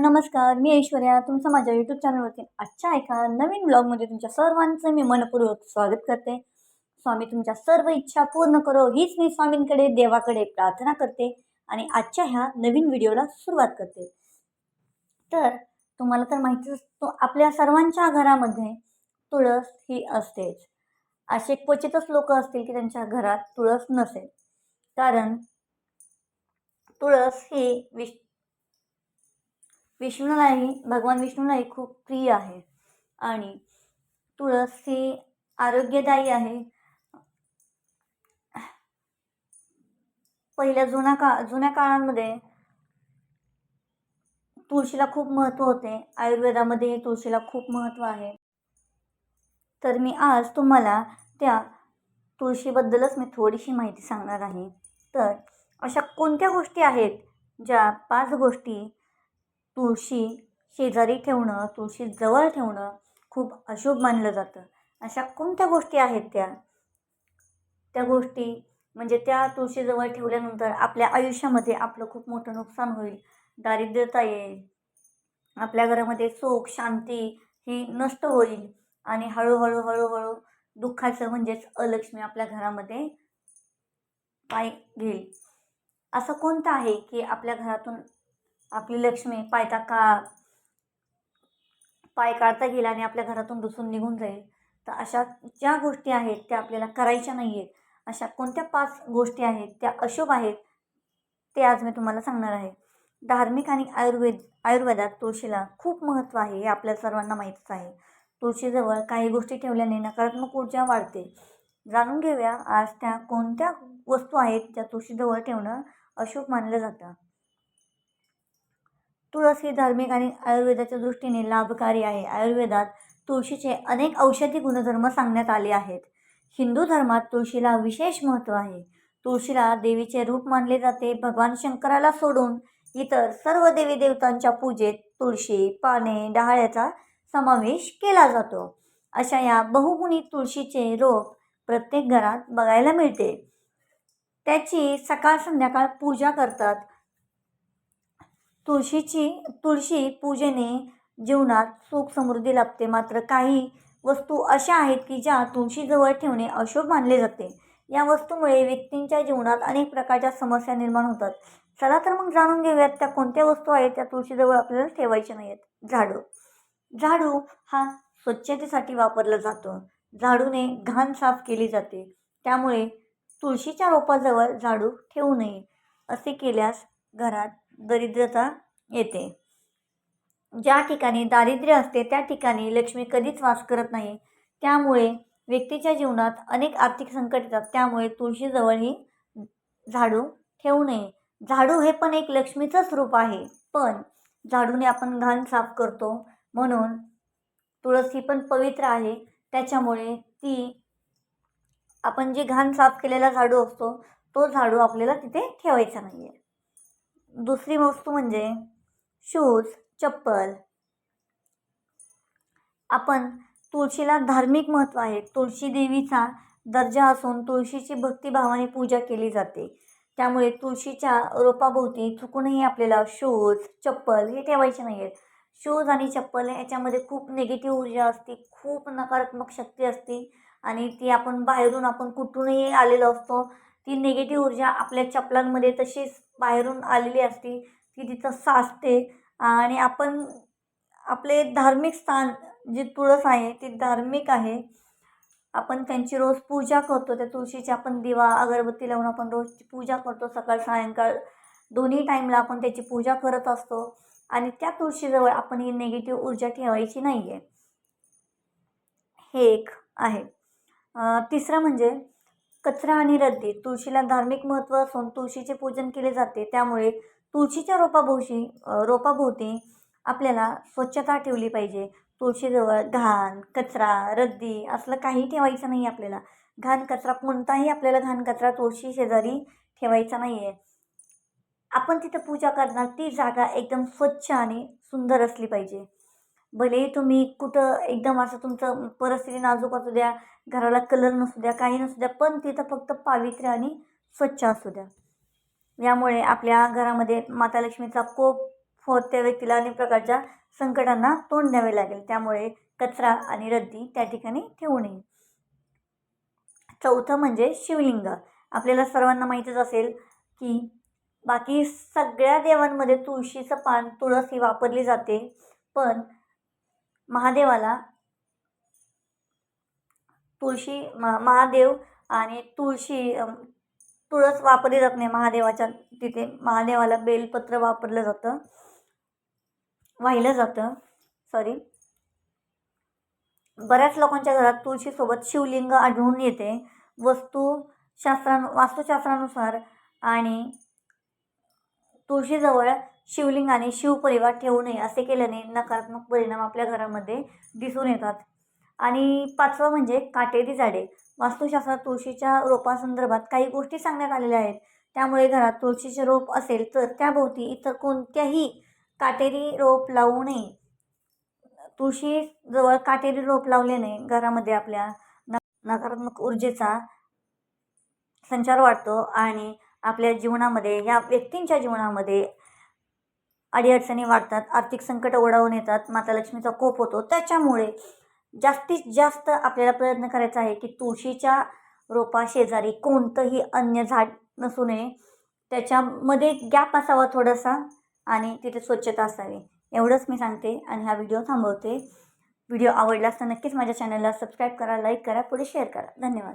नमस्कार मी ऐश्वर्या. तुमचं माझ्या यूट्यूब चॅनलवरती आजच्या एका नवीन ब्लॉगमध्ये तुमच्या सर्वांचं मी मनपूर्वक स्वागत करते. स्वामी तुमच्या सर्व इच्छा पूर्ण करो हीच मी स्वामींकडे देवाकडे प्रार्थना करते आणि आजच्या ह्या नवीन व्हिडिओला सुरुवात करते. तर तुम्हाला तर माहितीच असतो आपल्या सर्वांच्या घरामध्ये तुळस ही असतेच. असे क्वचितच लोक असतील की त्यांच्या घरात तुळस नसेल. कारण तुळस ही विश विष्णूलाही भगवान विष्णूलाही खूप प्रिय आहे. आणि तुळस ही आरोग्यदायी आहे. पहिल्या जुन्या का जुन्या काळांमध्ये तुळशीला खूप महत्त्व होते. आयुर्वेदामध्ये तुळशीला खूप महत्त्व आहे. तर मी आज तुम्हाला त्या तुळशीबद्दलच मी थोडीशी माहिती सांगणार आहे. तर अशा कोणत्या गोष्टी आहेत? ज्या पाच गोष्टी तुळशी शेजारी ठेवणं तुळशी जवळ ठेवणं खूप अशुभ मानलं जातं. अशा कोणत्या गोष्टी आहेत त्या? त्या गोष्टी म्हणजे त्या तुळशीजवळ ठेवल्यानंतर आपल्या आयुष्यामध्ये आपलं खूप मोठं नुकसान होईल. दारिद्र्यता येईल. आपल्या घरामध्ये सुख शांती ही नष्ट होईल. आणि हळूहळू हळूहळू दुःखाचं म्हणजेच अलक्ष्मी आपल्या घरामध्ये पाय घेईल. असं कोणतं आहे की आपल्या घरातून आपली लक्ष्मी पायता का पाय काढता गेला आणि आपल्या घरातून दुसून निघून जाईल. तर अशा ज्या गोष्टी आहेत त्या आपल्याला करायच्या नाही आहेत अशा कोणत्या पाच गोष्टी आहेत त्या अशुभ आहेत ते आज मी तुम्हाला सांगणार आहे. धार्मिक आणि आयुर्वेद आयुर्वेदात तुळशीला खूप महत्त्व आहे हे आपल्या सर्वांना माहीतच आहे. तुळशीजवळ काही गोष्टी ठेवल्याने नकारात्मक ऊर्जा वाढते. जाणून घेऊया आज त्या कोणत्या वस्तू आहेत ज्या तुळशीजवळ ठेवणं अशुभ मानलं जातं. तुळस ही धार्मिक आणि आयुर्वेदाच्या दृष्टीने लाभकारी आहे. आयुर्वेदात तुळशीचे अनेक औषधी गुणधर्म सांगण्यात आले आहेत. हिंदू धर्मात तुळशीला विशेष महत्त्व आहे. तुळशीला देवीचे रूप मानले जाते. भगवान शंकराला सोडून इतर सर्व देवी देवतांच्या पूजेत तुळशी पाने डहाळ्याचा समावेश केला जातो. अशा या बहुगुणी तुळशीचे रोप प्रत्येक घरात बघायला मिळते. त्याची सकाळ संध्याकाळ पूजा करतात. तुळशीची तुळशी पूजेने जीवनात सुख समृद्धी लाभते. मात्र काही वस्तू अशा आहेत की ज्या तुळशीजवळ ठेवणे अशुभ मानले जाते. या वस्तूमुळे व्यक्तींच्या जीवनात अनेक प्रकारच्या समस्या निर्माण होतात. चला तर मग जाणून घेऊयात त्या कोणत्या वस्तू आहेत त्या तुळशीजवळ आपल्याला ठेवायच्या नाही आहेत झाडू. झाडू हा स्वच्छतेसाठी वापरला जातो. झाडूने घाण साफ केली जाते. त्यामुळे तुळशीच्या रोपाजवळ झाडू ठेवू नये असे केल्यास घरात दरिद्रता येते. ज्या ठिकाणी दारिद्र्य असते त्या ठिकाणी लक्ष्मी कधीच वास करत नाही. त्यामुळे व्यक्तीच्या जीवनात अनेक आर्थिक संकट येतात. त्यामुळे तुळशीजवळही झाडू ठेवू नये. झाडू हे पण एक लक्ष्मीचंच रूप आहे. पण झाडूने आपण घाण साफ करतो म्हणून तुळस ही पण पवित्र आहे. त्याच्यामुळे ती आपण जे घाण साफ केलेला झाडू असतो तो झाडू आपल्याला तिथे ठेवायचा नाही आहे दुसरी वस्तू म्हणजे शूज चप्पल. आपण तुळशीला धार्मिक महत्त्व आहे. तुळशी देवीचा दर्जा असून तुळशीची भक्तिभावाने पूजा केली जाते. त्यामुळे तुळशीच्या रोपाभोवती चुकूनही आपल्याला शूज चप्पल हे ठेवायचे नाही आहेत शूज आणि चप्पल याच्यामध्ये खूप निगेटिव्ह ऊर्जा असते खूप नकारात्मक शक्ती असते आणि ती आपण बाहेरून आपण कुठूनही आलेलो असतो ती निगेटिव्ह ऊर्जा आपल्या चपलांमध्ये तशीच बाहेरून आलेली असते. ती तिथं साचते आणि आपण आपले धार्मिक स्थान जे तुळस आहे ती धार्मिक आहे. आपण त्यांची रोज पूजा करतो. त्या तुळशीची आपण दिवा अगरबत्ती लावून आपण रोज पूजा करतो. सकाळ सायंकाळ दोन्ही टाईमला आपण त्याची पूजा करत असतो आणि त्या तुळशीजवळ आपण ही निगेटिव्ह ऊर्जा ठेवायची नाही आहे हे एक आहे. तिसरं म्हणजे कचरा आणि रद्दी तुळशीला धार्मिक महत्त्व असून तुळशीचे पूजन केले जाते. त्यामुळे तुळशीच्या रोपाभोवशी रोपाभोवती आपल्याला स्वच्छता ठेवली पाहिजे. तुळशीजवळ घाण कचरा रद्दी असलं काही ठेवायचं नाही आपल्याला. घाण कचरा कोणताही आपल्याला घाण कचरा तुळशी शेजारी ठेवायचा नाही आहे आपण तिथं पूजा करणार ती जागा एकदम स्वच्छ आणि सुंदर असली पाहिजे. भले तुम्ही कुठं एकदम असं तुमचं परिस्थिती नाजूक असू द्या घराला कलर नसू द्या काही नसू द्या पण तिथं फक्त पावित्र्य आणि स्वच्छ असू द्या. यामुळे आपल्या घरामध्ये माता लक्ष्मीचा कोप होत त्या व्यक्तीला अनेक प्रकारच्या संकटांना तोंड द्यावे लागेल. त्यामुळे कचरा आणि रद्दी त्या ठिकाणी ठेवू नये. चौथं म्हणजे शिवलिंग. आपल्याला सर्वांना माहीतच असेल की बाकी सगळ्या देवांमध्ये तुळशीचं पान तुळस ही वापरली जाते. पण महादेवाला तुळशी म महादेव आणि तुळशी तुळस वापरली जात नाही महादेवाच्या तिथे. महादेवाला बेलपत्र वापरलं जातं. वाहिलं जातं. सॉरी बऱ्याच लोकांच्या घरात तुळशीसोबत शिवलिंग आढळून येते. वस्तूशास्त्रां वास्तुशास्त्रानुसार आणि तुळशीजवळ शिवलिंगाने शिवपरिवार ठेवू नये असे केल्याने नकारात्मक परिणाम आपल्या घरामध्ये दिसून येतात. आणि पाचवं म्हणजे काटेरी झाडे. वास्तुशास्त्रात तुळशीच्या रोपासंदर्भात काही गोष्टी सांगण्यात आलेल्या आहेत. त्यामुळे घरात तुळशीचे रोप असेल तर त्याभोवती इतर कोणत्याही काटेरी रोप लावू नये. तुळशीजवळ काटेरी रोप लावल्याने घरामध्ये आपल्या न नकारात्मक ऊर्जेचा संचार वाढतो आणि आपल्या जीवनामध्ये या व्यक्तींच्या जीवनामध्ये अडीअडचणी वाढतात आर्थिक संकट ओढावून येतात माता लक्ष्मीचा कोप होतो. त्याच्यामुळे जास्तीत जास्त आपल्याला प्रयत्न करायचा आहे की तुळशीच्या रोपा शेजारी कोणतंही अन्य झाड नसू नये. त्याच्यामध्ये गॅप असावा थोडासा आणि तिथे स्वच्छता असावी. एवढंच मी सांगते आणि हा व्हिडिओ थांबवते. व्हिडिओ आवडला असता नक्कीच माझ्या चॅनलला सबस्क्राईब करा लाईक करा पुढे शेअर करा. धन्यवाद.